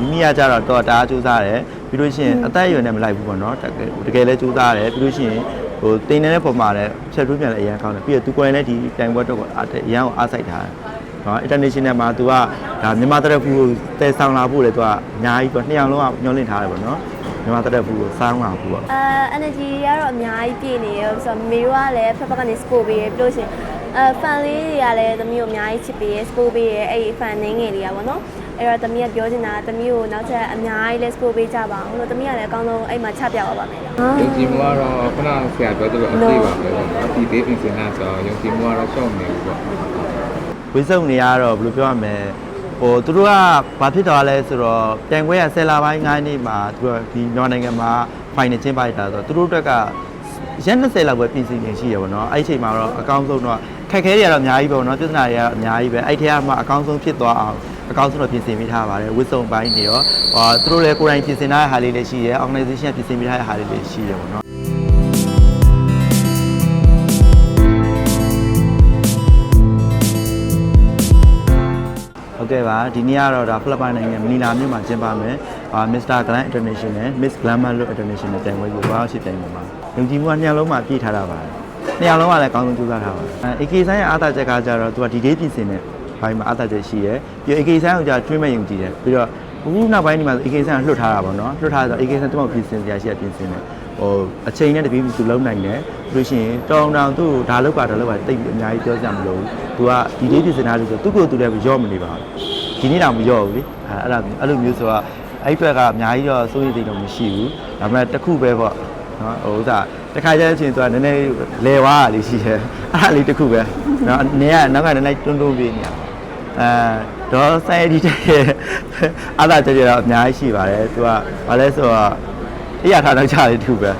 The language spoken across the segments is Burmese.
မိမိကကြတော့တော့တအားစူးစားတယ်ပြီးလို့ရှိရင်အသက်အရွယ်နဲ့မလိုက်ဘူးပေါ့နော်တကယ်တကယ်လည်းစူးစားတယ်ပြီးလို့ရှိရင်ဟိုတင်နေတဲ့ပုံမှာလည်းဖြတ်ထွေးပြန်လည်းအရန်ကောင်းတယ်ပြီးတော့သူကိုယ်တိုင်လည်းဒီတိုင်ပွဲတော့အရန်ကိုအားစိုက်ထားတယ်နော် international မှာ तू ကဒါမြန်မာတရက်ဖူကိုတည်ဆောင်လာဖို့လေ तू ကအများကြီးပေါ့နှစ်ယောက်လုံးကညှောလင့်ထားတယ်ပေါ့နော်မြန်မာတရက်ဖူကိုစောင်းလာဖို့ပေါ့ အဲ energy ကတော့အများကြီးပြည့်နေရောဆိုတော့မေတို့ကလည်းဖက်ဖက်ကနေ score ပေးရပြီးလို့ရှရင်အဲ fan လေးတွေကလည်းသမီးကိုအများကြီးချစ်ပေးရ score ပေးရအဲ့ဒီ fan နင်းငယ်လေးอ่ะဗောနော် အဲ့တော့သမီးကပြောချင်တာသမီးကိုနောက်ထပ်အများကြီးလဲ score ပေးကြပါအောင်လို့သမီးကလည်းအကောင်းဆုံးအဲ့မှာချပြပါပါမယ်နော်ယုံကြည်မှုကတော့ခုနဆရာပြောသလိုအပြည့်ပါပဲပေါ့နော်ဒီဒေးပြင်စင်တာဆိုတော့ယုံကြည်မှုကတော့ရှော့နေဘူးပေါ့ဝိစုံနေရတော့ဘယ်လိုပြောရမလဲဟိုသူတို့ကဘာဖြစ်သွားလဲဆိုတော့ပြိုင်ပွဲက10လပိုင်း9နှစ်မှာသူတို့ဒီမြန်မာနိုင်ငံမှာ final ကျင်းပလိုက်တာဆိုတော့သူတို့အတွက်ကရက်20လောက်ပဲပြင်ဆင်နေရှိရပါတော့အဲ့ဒီအချိန်မှာတော့အကောင်းဆုံးတော့ခက်ခဲတွေကတော့အများကြီးပေါ့နော်ပြဿနာတွေကတော့အများကြီးပဲအဲ့ဒီထဲမှာအကောင်းဆုံးဖြစ်သွားအောင် အကောင်းဆုံးတော့ပြင်ဆင်မိထားပါတယ်ဝိစုံပိုင်းတွေရောဟောသူတို့လည်းကိုယ်တိုင်ပြင်ဆင်ထားတဲ့ဟာလေးလည်းရှိရဲ organization ကပြင်ဆင်မိထားတဲ့ဟာလေးလည်းရှိရပါတော့ဟုတ်ကဲ့ပါဒီနေ့ကတော့ဒါဖိလစ်ပိုင်နိုင်ငံမနီလာမြို့မှာကျင်းပမယ်အာ Mr. Glam International Miss Glamour Look International တိုင်ပွဲကိုဘာလို့ရှိတိုင်မှာယုံကြည်မှုကနှစ်ယောက်လုံးမှာပြည့်ထားတာပါနှစ်ယောက်လုံးကလည်းအကောင်းဆုံးကြိုးစားထားပါတယ်အဲ AK ဆိုင်ရဲ့အားသာချက်ကကြတော့သူကဒီဒေးပြင်ဆင်တဲ့ ဘိုင်းမှာအားသာချက်ရှိရဲပြီးတော့ AK ဆိုင်ကိုကြာတွေးမဲ့ယုံကြည်တယ်ပြီးတော့အခုနောက်ပိုင်းဒီမှာ AK ဆိုင်ကလွှတ်ထားတာပေါ့နော်လွှတ်ထားတော့ AK ဆိုင်သူ့မှာပြင်ဆင်စရာရှိရပြင်ဆင်တယ်ဟိုအချိန်နဲ့တပြေးသူလုံးနိုင်တယ်ပြီးလို့ရှိရင်တောင်းတောင်သူ့ကိုဒါလောက်ပါဒါလောက်ပါတိတ်ပြီးအများကြီးပြောစရာမလိုဘူးသူကဒီဒေးပြင်ဆင်ထားလို့ဆိုသူ့ကိုယ်သူလည်းရော့မနေပါဘူးဒီနေ့တောင်မရော့ဘူးလေအဲအဲ့ဒါအဲ့လိုမျိုးဆိုတော့အဲ့ဘက်ကအများကြီးတော့စိုးရိမ်သိတော့မရှိဘူးဒါပေမဲ့တစ်ခုပဲပေါ့နော်ဟိုဥစားတစ်ခါကျတဲ့အချိန်သူကနည်းနည်းလဲဝါးရလေးရှိတယ်အဲ့ဒါလေးတစ်ခုပဲနော်နေကနောက်ကနည်းနည်းတွန်းတွန်းပေးနေတာ အဲဒေါ်ဆိုင်ဒီတဲ့အားသာကြကြတော့အများကြီးရှိပါတယ်သူကဘာလဲဆိုတော့အရာထားတော့ချလေးတစ်ခုပဲ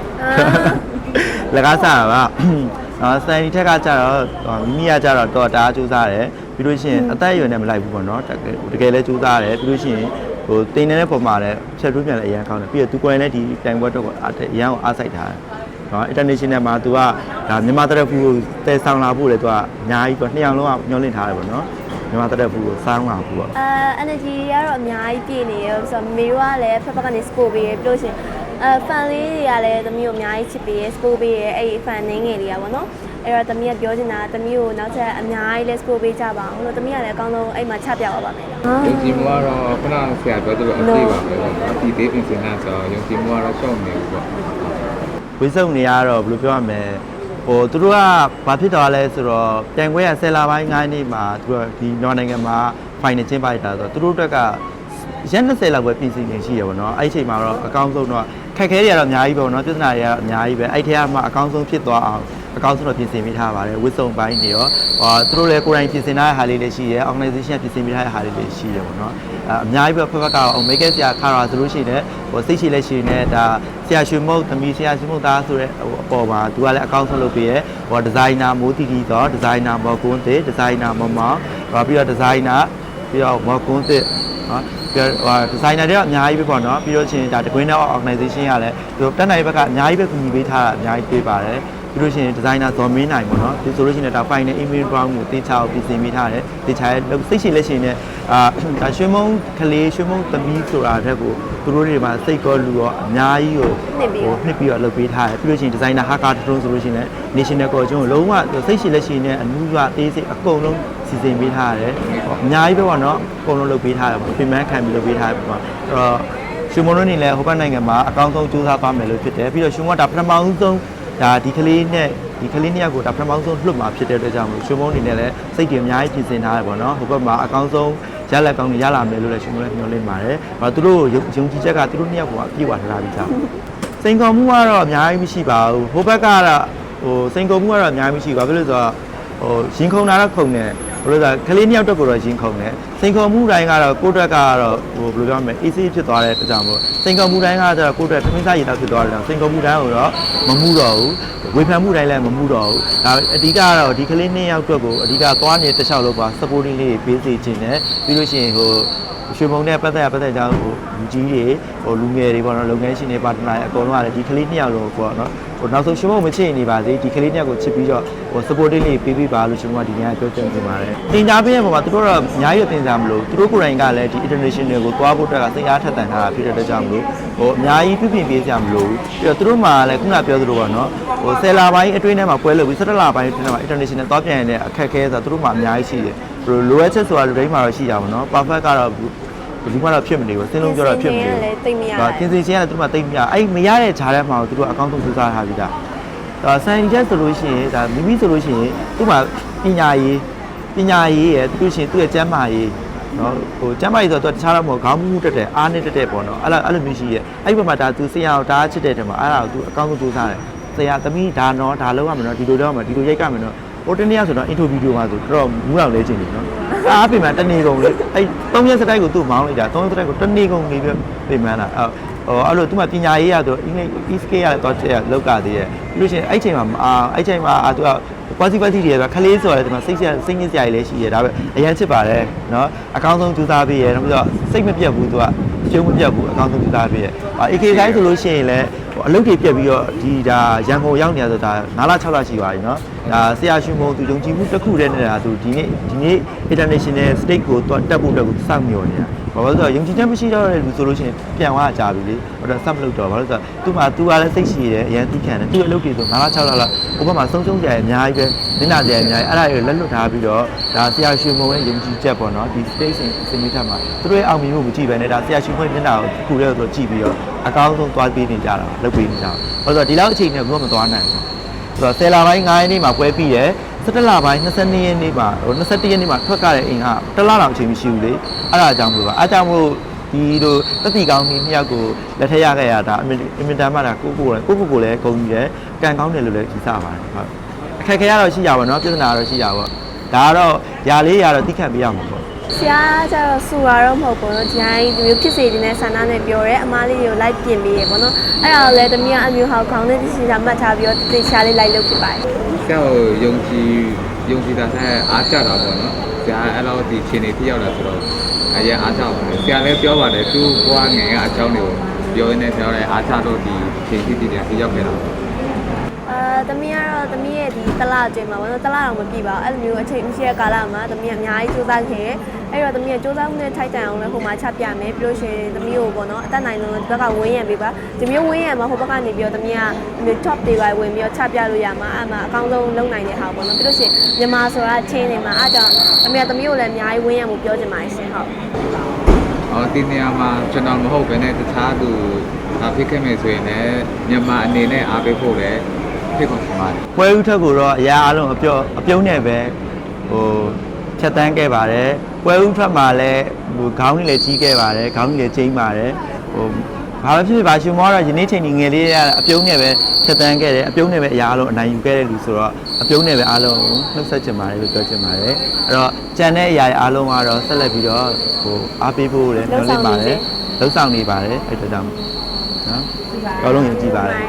လကားစားပါနော်ဆိုင်ဒီထက်ကကြတော့မိမိကကြတော့တော်တအားကြိုးစားတယ်ပြီးလို့ရှိရင်အသက်အရွယ်နဲ့မလိုက်ဘူးပေါ့နော်တကယ်တကယ်လည်းကြိုးစားတယ်ပြီးလို့ရှိရင်ဟိုတင်နေတဲ့ပုံမှာလည်းဖြတ်ထွေးပြန်လည်းအရန်ကောင်းတယ်ပြီးတော့သူကိုယ်တိုင်လည်းဒီတိုင်ပွဲတော့အရန်ကိုအားစိုက်ထားတယ်နော် international မှာ तू ကဒါမြန်မာတရက်ဖူကိုတည်ဆောင်လာဖို့လေ तू ကအများကြီးပေါ့နှစ်ယောက်လုံးကညှောလင့်ထားတယ်ပေါ့နော် မြန်မာတရက်ဖူကိုစောင်းလာဖို့ပေါ့အဲ energy ကတော့အများကြီးပြည့်နေရောဆိုတော့မေတို့ကလည်းဖက်ဖက်ကနေ score ပေးရပြီးလို့ရှရင်အဲ fan လေးတွေကလည်းသမီးကိုအများကြီးချစ်ပေးရ score ပေးရအဲ့ဒီ fan နင်းငယ်လေးอ่ะဗောနော်အဲ့တော့သမီးကပြောချင်တာသမီးကိုနောက်ထပ်အများကြီးလဲ score ပေးကြပါအောင်လို့သမီးကလည်းအကောင်းဆုံးအဲ့မှာချပြပါပါမယ်နော်ယုံကြည်မှုကတော့ခုနဆရာပြောသလိုအပြည့်ပါပဲပေါ့နော်ဒီဒေးပြင်စင်တာဆိုတော့ယုံကြည်မှုကတော့ရှော့နေဘူးပေါ့ဝိစုံနေရတော့ဘယ်လိုပြောရမလဲ ဟိုသူတို့ကဘာဖြစ်သွားလဲဆိုတော့ပြိုင်ပွဲက10လပိုင်း9နှစ်မှာသူတို့ဒီမြန်မာနိုင်ငံမှာ final ကျင်းပလိုက်တာဆိုတော့သူတို့အတွက်ကရက်20လောက်ပဲပြင်ဆင်နေရှိရပါတော့အဲ့ဒီအချိန်မှာတော့အကောင်းဆုံးတော့ခက်ခဲတွေကတော့အများကြီးပေါ့နော်ပြဿနာတွေကတော့အများကြီးပဲအဲ့ဒီထဲမှာအကောင်းဆုံးဖြစ်သွားအောင် အကောင်းဆုံးတော့ပြင်ဆင်မိထားပါတယ်ဝစ်စုံပိုင်းတွေရောဟောသူတို့လည်းကိုယ်တိုင်ပြင်ဆင်ထားတဲ့ဟာလေးလေးရှိရဲ organization ကပြင်ဆင်မိထားတဲ့ဟာလေးလေးရှိရဲပေါ့နော်အဲအများကြီးပဲဖက်ဖက်ကတော့ make ဆရာခါရာဆိုလို့ရှိရင်ဟိုစိတ်ရှိလက်ရှိနေဒါဆရာရွှေမုတ်သမီးဆရာရွှေမုတ်သားဆိုတဲ့ဟိုအပေါ်မှာသူကလည်းအကောင်းဆုံးလုပ်ပေးရဲဟိုဒီဇိုင်နာမိုးတီတီတော့ဒီဇိုင်နာမော်ကွန်းတစ်ဒီဇိုင်နာမမောဟောပြီးတော့ဒီဇိုင်နာပြီးတော့မော်ကွန်းတစ်နော်ပြီးတော့ဟိုဒီဇိုင်နာတွေကအများကြီးပဲပေါ့နော်ပြီးတော့ချင်းဒါတကွင်းတော့ organization ကလည်းသူတက်နိုင်ဘက်ကအများကြီးပဲကူညီပေးထားတာအများကြီးပေးပါတယ် ပြီးလို့ရှိရင်ဒီဇိုင်နာဇော်မင်းနိုင်ပေါ့နော်ဒီဆိုလို့ရှိရင်ဒါ final email brown ကိုတင်ချအောင်ပြင်ဆင်ပေးထားတယ်တင်ချရဲစိတ်ရှိလက်ရှိနဲ့အာဒါရွှေမုံကလေးရွှေမုံသမီးဆိုတာတဲ့ကိုသူတို့တွေမှာစိတ်ကောလူရောအများကြီးကိုနှစ်ပြီးတော့နှစ်ပြီးတော့လုပ်ပေးထားတယ်ပြီးလို့ရှိရင်ဒီဇိုင်နာဟာကာတုံးဆိုလို့ရှိရင်လည်း national ကိုကျွန်တော်လုံးဝစိတ်ရှိလက်ရှိနဲ့အနူးရွာသေးစိတ်အကုန်လုံးစီစဉ်ပေးထားရတယ်ဟောအများကြီးပဲပေါ့နော်အကုန်လုံးလုပ်ပေးထားတယ်ပေါ့ပြင်ပန်းခံပြီးလုပ်ပေးထားတယ်ပေါ့အဲ့တော့ရှင်မွန်တို့နေလဲဟိုဘက်နိုင်ငံမှာအကောင်းဆုံးစူးစမ်းသွားမယ်လို့ဖြစ်တယ်ပြီးတော့ရှင်မွန်ကဒါပထမဦးဆုံး ဒါဒီကလေးနဲ့ဒီကလေးနှစ်ယောက်ကိုဒါပထမဆုံးလွတ်မှာဖြစ်တဲ့အတွက်ကြောင့်မို့ရှင်မုံအနေနဲ့လည်းစိတ်တွေအများကြီးပြင်ဆင်ထားတယ်ပေါ့နော်ဟိုဘက်မှာအကောင်းဆုံးရလက်ကောင်းတွေရလာမယ်လို့လည်းရှင်မုံလည်းမျှော်လင့်ပါတယ်။ဘာသူတို့ယုံယုံကြည်ချက်ကသူတို့နှစ်ယောက်ကအပြည့်အဝထားပြီးသား။စိန်ခေါ်မှုကတော့အများကြီးမရှိပါဘူး။ဟိုဘက်ကတော့ဟိုစိန်ခေါ်မှုကတော့အများကြီးမရှိပါဘူး။ဘာဖြစ်လို့လဲဆိုတော့ဟိုရင်ခုန်တာတော့ခုန်တယ် ဘယ်လိုလဲကလေးနှစ်ယောက်တက်ကိုတော့ရင်ခုန်တယ်စိန်ခေါ်မှုတိုင်းကတော့ကိုယ့်တက်ကတော့ဟိုဘယ်လိုပြောမလဲ AC ဖြစ်သွားတဲ့အတွက်ကြောင့်မို့စိန်ခေါ်မှုတိုင်းကကျတော့ကိုယ့်တက်ထမင်းစားရည်တော့ဖြစ်သွားတယ်ကြောင့်စိန်ခေါ်မှုတိုင်းကိုတော့မမှုတော့ဘူးဝေဖန်မှုတိုင်းလည်းမမှုတော့ဘူးဒါအဓိကကတော့ဒီကလေးနှစ်ယောက်အတွက်ကိုအဓိကသွားနေတဲ့တစ်လျှောက်လုံးပါ supporting လေးတွေပေးစီခြင်းနဲ့ပြီးလို့ရှိရင်ဟိုရွှေမုံနဲ့ပတ်သက်ရပတ်သက်ကြောင်းဟိုလူကြီးတွေဟိုလူငယ်တွေပေါ့နော်လုပ်ငန်းရှင်တွေပါတနာတွေအကုန်လုံးကလည်းဒီကလေးနှစ်ယောက်လုံးပေါ့နော် ဟိုနောက်ဆုံးရှင်မုံမချစ်နေပါစေဒီကလေးတစ်ယောက်ကိုချစ်ပြီးတော့ဟို supporting လေးပေးပေးပါလို့ရှင်မုံကဒီနေ့ပြောချင်နေပါတယ်တင်ကြပေးရမှာပါသူတို့တော့အများကြီးတင်ကြမလို့သူတို့ကိုယ်တိုင်ကလည်းဒီ international ကိုသွားဖို့အတွက်ကစိတ်အားထက်သန်ထားတာဖြစ်တဲ့အတွက်ကြောင့်မလို့ဟိုအများကြီးပြပြပေးကြမလို့ပြီးတော့သူတို့မှလည်းခုနပြောသလိုပေါ့နော်ဟို10လပိုင်းအတွင်းထဲမှာပွဲလုပ်ပြီး17လပိုင်းအတွင်းထဲမှာ international သွားပြန်ရတဲ့အခက်အခဲဆိုတာသူတို့မှအများကြီးရှိတယ်ဘယ်လိုလိုအပ်ချက်ဆိုတာလူတိုင်းမှာတော့ရှိကြပါတော့ perfect ကတော့ ဘယ်ဒီမှာတော့ဖြစ်မနေဘူးစင်းလုံးပြောတော့ဖြစ်မနေဘူးလည်းတိတ်မရဒါကင်စင်ချင်းကလည်းသူတို့မှတိတ်မရအဲ့မရတဲ့ခြားထဲမှာတော့သူတို့အကောင့်ဆုံးစူးစမ်းထားပြီးသားဒါဆန်ချက်ဆိုလို့ရှိရင်ဒါမိမိဆိုလို့ရှိရင်သူ့မှာပညာရေးပညာရေးရယ်သူရှင်သူ့ရဲ့ကျမ်းမာရေးနော်ဟိုကျမ်းမာရေးဆိုတော့သူတခြားတော့မဟုတ်ခေါင်းမူးမူးတက်တယ်အားနဲ့တက်တယ်ပေါ့နော်အဲ့လိုအဲ့လိုမျိုးရှိရဲ့အဲ့ဒီဘက်မှာဒါသူဆရာကိုဒါချစ်တဲ့တယ်မှာအဲ့ဒါကိုသူအကောင့်ဆုံးစူးစမ်းတယ်ဆရာသမီးဒါနော်ဒါလောက်ရမယ်နော်ဒီလိုလောက်ရမယ်ဒီလိုရိုက်ကြမယ်နော် ဟိုတနေ့ကဆိုတော့ intro video မှာဆိုတော့မူးအောင်လဲချင်းနေနော်အားပြင်မှာတနေ့ကုန်လေအဲ့သုံးရက်စတိုက်ကိုသူ့မောင်းလိုက်တာသုံးရက်စတိုက်ကိုတနေ့ကုန်နေပြပြင်မှန်းလာအဲ့ဟိုအဲ့လိုသူကပညာရေးရဆိုအင်္ဂလိပ် ESK ရတော့ချက်ရလောက်ကြသေးရဲ့ပြီးလို့ရှိရင်အဲ့ချိန်မှာအဲ့ချိန်မှာသူကကွာစီကွာစီတွေကခလေးဆိုရတယ်ဒီမှာစိတ်ဆက်စိတ်ညစ်ကြရည်လည်းရှိရဒါပဲအရန်ချစ်ပါတယ်နော်အကောင်းဆုံးကြိုးစားပေးရတော့ပြီးတော့စိတ်မပြတ်ဘူးသူကကျုံမပြတ်ဘူးအကောင်းဆုံးကြိုးစားပေးရ AK တိုင်းဆိုလို့ရှိရင်လည်း အလုပ်တွေပြတ်ပြီးတော့ဒီဒါရန်ကုန်ရောက်နေရဆိုဒါ9လ6လရှိပါပြီเนาะဒါဆရာရှင်မုံသူယုံကြည်မှုတစ်ခုတည်းနေတာသူဒီနေ့ဒီနေ့ international state ကိုတွတ်တက်ဖို့အတွက်ကိုစောင့်မျှော်နေတာ ဘာလို့လဲဆိုတော့ယုံကြည်ချက်မရှိတော့တဲ့လူဆိုလို့ရှိရင်ပြန်သွားကြပြီလေဟိုတော့ဆက်မလုပ်တော့ဘာလို့လဲဆိုတော့သူ့မှာသူကလည်းစိတ်ရှိရတယ်အရင်သိခံတယ်သူ့အလုပ်တွေဆို9လ6လလောက်ဟိုဘက်မှာဆုံးရှုံးကြရအများကြီးပဲနင့်နာကြရအများကြီးအဲ့ဒါတွေလက်လွတ်ထားပြီးတော့ဒါဆရာရှင်မုံရဲ့ယုံကြည်ချက်ပေါ့နော်ဒီ space စင်စင်မြင့်ထက်မှာသူတို့ရဲ့အောင်မြင်မှုမကြည့်ပဲနဲ့ဒါဆရာရှင်မုံရဲ့မျက်နှာကိုတစ်ခုတည်းဆိုတော့ကြည့်ပြီးတော့အကောင်းဆုံးသွားပေးနေကြတာလုပ်ပေးနေကြတာဘာလို့လဲဆိုတော့ဒီလောက်အချိန်နဲ့ဘယ်တော့မသွားနိုင်ဘူးဆိုတော့10လပိုင်း9ရက်နေ့မှာပွဲပြီးတယ် 17လပိုင်း22ရက်နေ့မှာဟို21ရက်နေ့မှာထွက်ကြတဲ့အိမ်ကတစ်လလောက်အချိန်မရှိဘူးလေအဲ့ဒါကြောင့်မလို့ပါအဲ့ဒါကြောင့်မလို့ဒီလိုတက်တီကောင်းကြီးနှစ်ယောက်ကိုလက်ထက်ရခဲ့ရတာအမြအမြတမ်းမှတာကိုကိုကိုကိုကိုလည်းဂုဏ်ယူတယ်ကံကောင်းတယ်လို့လည်းယူဆပါတယ်ဟုတ်အခက်ခဲရတော့ရှိကြပါတော့ပြဿနာတော့ရှိကြပါဒါကတော့ຢာလေးຢာတော့တိခတ်ပြရမှာပေါ့ ဆရာကျတော့စူရတော့မဟုတ်ဘူးเนาะဒီတိုင်းဒီမျိုးဖြစ်စေခြင်းနဲ့ဆန္ဒနဲ့ပြောရဲအမားလေးတွေကိုလိုက်ပြင်ပေးရပေါ့နော်အဲ့ဒါကိုလည်းတမီးကအမျိုးဟောက်ခေါင်းနဲ့တစီတာမှတ်ထားပြီးတော့တေချာလေးလိုက်လုပ်ဖြစ်ပါတယ် ဆရာကိုယုံကြည်ယုံကြည်တာဆက်အားကြတာပေါ့နော်ဆရာအဲ့လိုဒီခြေနေပြရောက်လာဆိုတော့အရင်အားကြပါတယ်ဆရာလည်းပြောပါတယ်သူ့ဘွားငယ်ကအကြောင်းတွေကိုပြောရင်းနဲ့ဆရာလည်းအားကြတော့ဒီခြေတိတိတွေရောက်ခဲ့တာ ပေါ့အာတမီးကတော့တမီးရဲ့ဒီတလအတွင်းမှာပေါ့နော်တလတော့မပြည့်ပါဘူးအဲ့လိုမျိုးအချိန်မရှိတဲ့ကာလမှာတမီးကအများကြီးစူးစမ်းခဲ့တယ်အဲ့တော့တမီးကစူးစမ်းမှုနဲ့ထိုက်တန်အောင်လည်းဟိုမှာချပြမယ်ပြီးလို့ရှိရင်တမီးကိုပေါ့နော်အတက်နိုင်ဆုံးဒီဘက်ကဝင်းရံပေးပါဒီမျိုးဝင်းရံမှာဟိုဘက်ကနေပြီးတော့တမီးကမျိုး top တွေပါဝင်ပြီးတော့ချပြလို့ရမှာအဲ့မှာအကောင်းဆုံးလုပ်နိုင်တဲ့ဟာပေါ့နော်ပြီးလို့ရှိရင်မြန်မာဆိုတာချင်းနေမှာအားကြောင့်တမီးကတမီးကိုလည်းအများကြီးဝင်းရံမှုပြောချင်ပါတယ်ရှင်ဟုတ်အော်ဒီနေရာမှာကျွန်တော်မဟုတ်ဘဲနဲ့တခြားသူအားဖြစ်ခဲ့မယ်ဆိုရင်လည်းမြန်မာအနေနဲ့အားပေးဖို့လည်း ဖြစ်ကုန်ပါပါတယ်ပွဲဥထက်ကိုတော့အရာအလုံးအပြောအပြုံးနဲ့ပဲဟိုဖြတ်တန်းခဲ့ပါတယ်ပွဲဥထွက်မှာလည်းဟိုခေါင်းကြီးလည်းကြီးခဲ့ပါတယ်ခေါင်းကြီးလည်းကျိန်းပါတယ်ဟိုဘာပဲဖြစ်ဖြစ်ပါရှင်မောကတော့ယနေ့ချိန်ဒီငယ်လေးကအပြုံးနဲ့ပဲဖြတ်တန်းခဲ့တယ်အပြုံးနဲ့ပဲအရာအလုံးအနိုင်ယူခဲ့တဲ့လူဆိုတော့အပြုံးနဲ့ပဲအားလုံးနှုတ်ဆက်ချင်ပါတယ်လို့ပြောချင်ပါတယ်အဲ့တော့ကြံတဲ့အရာတွေအားလုံးကတော့ဆက်လက်ပြီးတော့ဟိုအားပေးဖို့လည်းလှုပ်ဆောင်နေစေလှုပ်ဆောင်နေပါတယ်အဲ့ဒါကြောင့်နော်အားလုံးယုံကြည်ပါတယ်